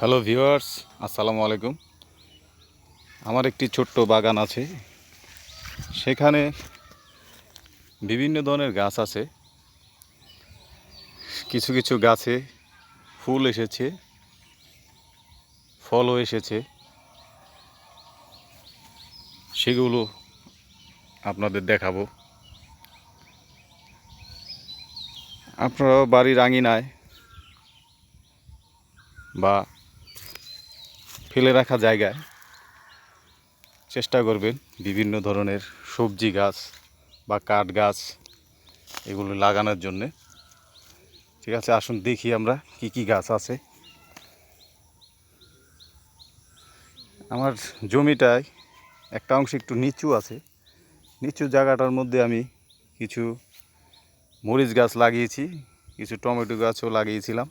Hello viewers, আসসালামু আলাইকুম। আমার একটি ছোট্ট বাগান আছে। সেখানে বিভিন্ন ধরনের গাছ আছে। কিছু কিছু গাছে ফুল এসেছে, ফলও এসেছে। সেগুলো আপনাদের দেখাবো। আপনারাও বাড়ির আঙিনায় বা ফেলে রাখা জায়গায় চেষ্টা করবেন বিভিন্ন ধরনের সবজি গাছ বা কাঠ গাছ এগুলো লাগানোর জন্যে। ঠিক আছে, আসুন দেখি আমরা কি কি গাছ আছে। আমার জমিটায় একটা অংশ একটু নিচু আছে। নিচু জায়গাটার মধ্যে আমি কিছু মরিচ গাছ লাগিয়েছি, কিছু টমেটো গাছও লাগিয়েছিলাম।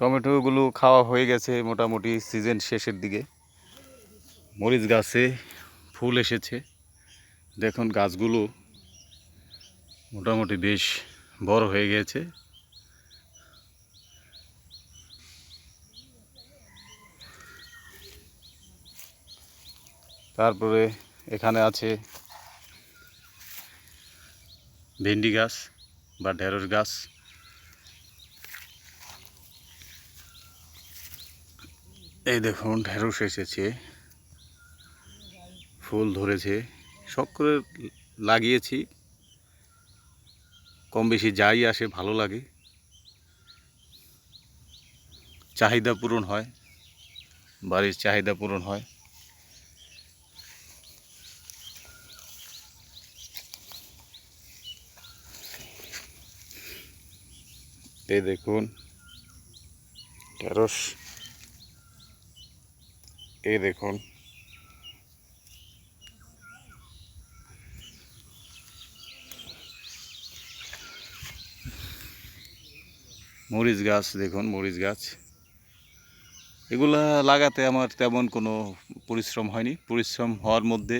টমেটোগুলো খাওয়া হয়ে গেছে মোটামুটি সিজন শেষের দিকে। মরিচ গাছে ফুল এসেছে। দেখুন গাছগুলো মোটামুটি বেশ বড় হয়ে গেছে। তারপরে এখানে আছে ভেন্ডি গাছ বা ঢেঁড়স গাছ। এই দেখুন, ঢেঁড়স এসেছে। ফুল ধরেছে। শখ করে লাগিয়েছি। কম বেশি যাই আসে, ভালো লাগে। চাহিদা পূরণ হয়। বাড়ির চাহিদা পূরণ হয়। এই দেখুন, ঢেঁড়স। এই দেখুন। মরিচ গাছ, দেখুন মরিচ গাছ। এগুলা লাগাতে আমার তেমন কোনো পরিশ্রম হয়নি। পরিশ্রম হওয়ার মধ্যে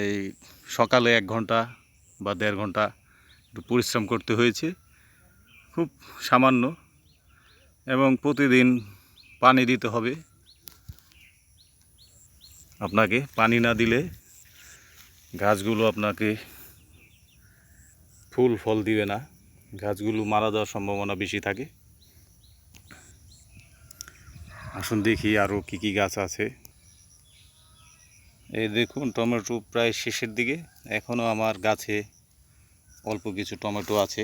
এই সকালে এক ঘণ্টা বা দেড় ঘণ্টা একটু পরিশ্রম করতে হয়েছে। খুব সামান্য এবং প্রতিদিন পানি দিতে হবে। আপনাকে পানি না দিলে গাছগুলো আপনাকে ফুল ফল দিবে না। গাছগুলো মারা যাওয়ার সম্ভাবনা বেশি থাকে। আসুন দেখি আরও কী কী গাছ আছে। এই দেখুন, টমেটো প্রায় শেষের দিকে। এখনও আমার গাছে অল্প কিছু টমেটো আছে।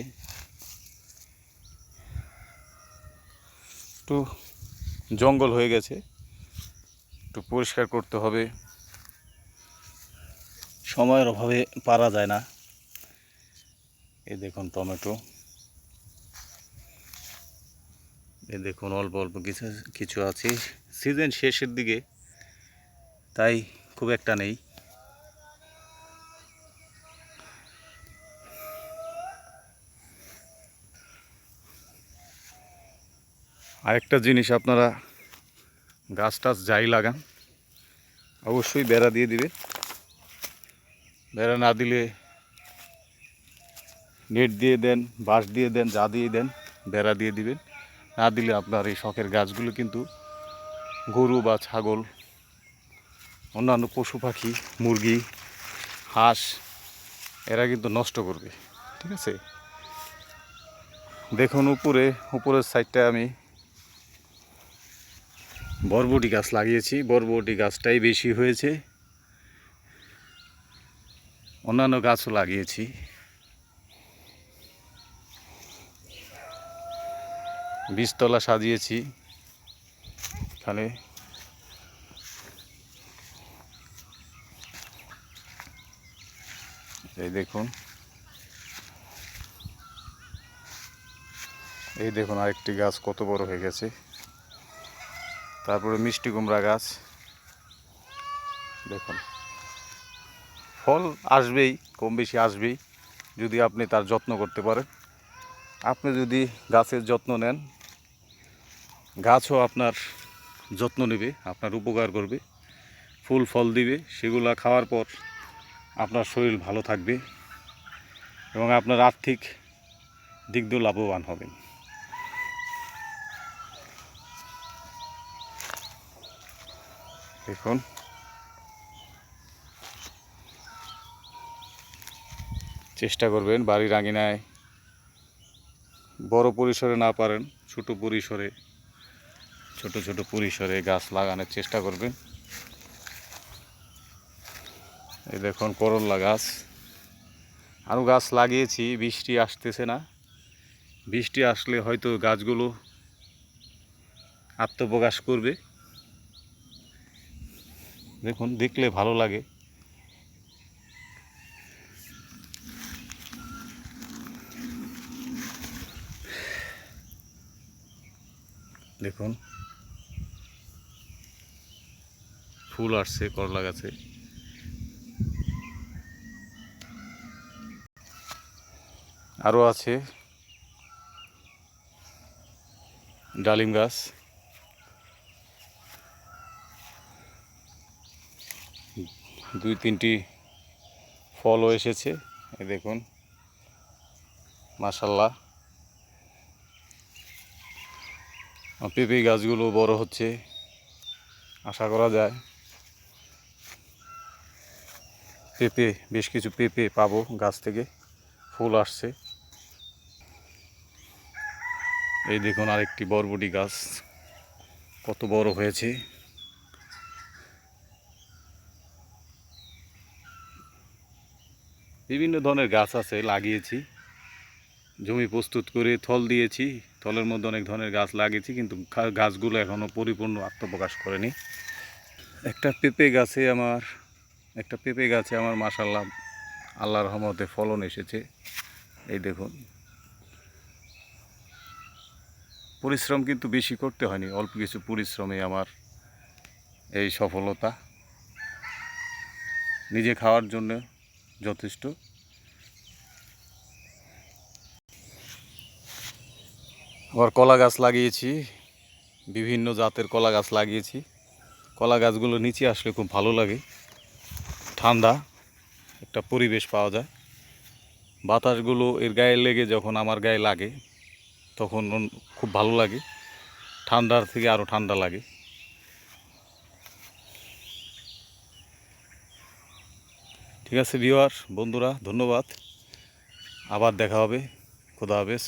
একটু জঙ্গল হয়ে গেছে। একটু পরিষ্কার করতে হবে। সময়ের অভাবে পারা যায় না। এই দেখুন টমেটো। এই দেখুন অল্প অল্প কিছু কিছু আছে। সিজন শেষের দিকে, তাই খুব একটা নেই। আরেকটা জিনিস আপনারা গাছ টাছ যাই লাগান, অবশ্যই বেড়া দিয়ে দিবে। বেড়া না দিলে নেট দিয়ে দেন, বাঁশ দিয়ে দেন, যা দিয়ে দেন, বেড়া দিয়ে দিবেন। না দিলে আপনার এই শখের গাছগুলো কিন্তু গরু বা ছাগল, অন্যান্য পশু পাখি, মুরগি, হাঁস, এরা কিন্তু নষ্ট করবে, ঠিক আছে? দেখুন উপরে, উপরের সাইডটায় আমি বরবটি গাছ লাগিয়েছি, বরবটি গাছটাই বেশি হয়েছে। অন্যান্য গাছও লাগিয়েছি। বীজতলা সাজিয়েছি এখানে। এই দেখুন। এই দেখুন আরেকটি গাছ কত বড় হয়ে গেছে। তারপরে মিষ্টি কুমড়া গাছ। দেখুন, ফল আসবেই, কম বেশি আসবেই, যদি আপনি তার যত্ন করতে পারেন। আপনি যদি গাছের যত্ন নেন, গাছও আপনার যত্ন নেবে, আপনার উপকার করবে, ফুল ফল দিবে, সেগুলো খাওয়ার পর আপনার শরীর ভালো থাকবে এবং আপনার আর্থিক দিক দিয়েও লাভবান হবেন। দেখুন। চেষ্টা করবেন বাড়ির আঙিনায় বড় পরিসরে না পারেন, ছোট পরিসরে, ছোট ছোট পরিসরে গাছ লাগানোর চেষ্টা করবেন। এই দেখুন করল্লা গাছ। আরও গাছ লাগিয়েছি, বৃষ্টি আসতেছে না। বৃষ্টি আসলে হয়তো গাছগুলো আত্মপ্রকাশ করবে। দেখুন দেখলে ভালো লাগে। দেখুন। ফুল আসছে করলা গাছে। আরও আছে। ডালিম গাছ। দুই তিনটি ফলও এসেছে এই দেখুন। মাশাল্লাহ। আর পেঁপে গাছগুলো বড় হচ্ছে, আশা করা যায়। পেঁপে, বেশ কিছু পেঁপে পাবো গাছ থেকে, ফুল আসছে। এই দেখুন আরেকটি বরবটি গাছ, কত বড় হয়েছে। বিভিন্ন ধরনের গাছ আছে, লাগিয়েছি। জমি প্রস্তুত করে থল দিয়েছি। থলের মধ্যে অনেক ধরনের গাছ লাগিয়েছি, কিন্তু গাছগুলো এখনও পরিপূর্ণ আত্মপ্রকাশ করেনি। একটা পেঁপে গাছে আমার, একটা পেঁপে গাছে আমার মাসাল্লাহ আল্লাহর রহমতে ফলন এসেছে। এই দেখুন। পরিশ্রম কিন্তু বেশি করতে হয়নি, অল্প কিছু পরিশ্রমে আমার এই সফলতা। নিজে খাওয়ার জন্য যথেষ্ট। আবার কলা গাছ লাগিয়েছি, বিভিন্ন জাতের কলা গাছ লাগিয়েছি। কলা গাছগুলো নিচে আসলে খুব ভালো লাগে। ঠান্ডা, একটা পরিবেশ পাওয়া যায়। বাতাসগুলো এর গায়ে লেগে যখন আমার গায়ে লাগে, তখন খুব ভালো লাগে। ঠান্ডার থেকে আরও ঠান্ডা লাগে। ঠিক আছে ভিওয়ার বন্ধুরা ধন্যবাদ। আবার দেখা হবে খোদা হাফেজ।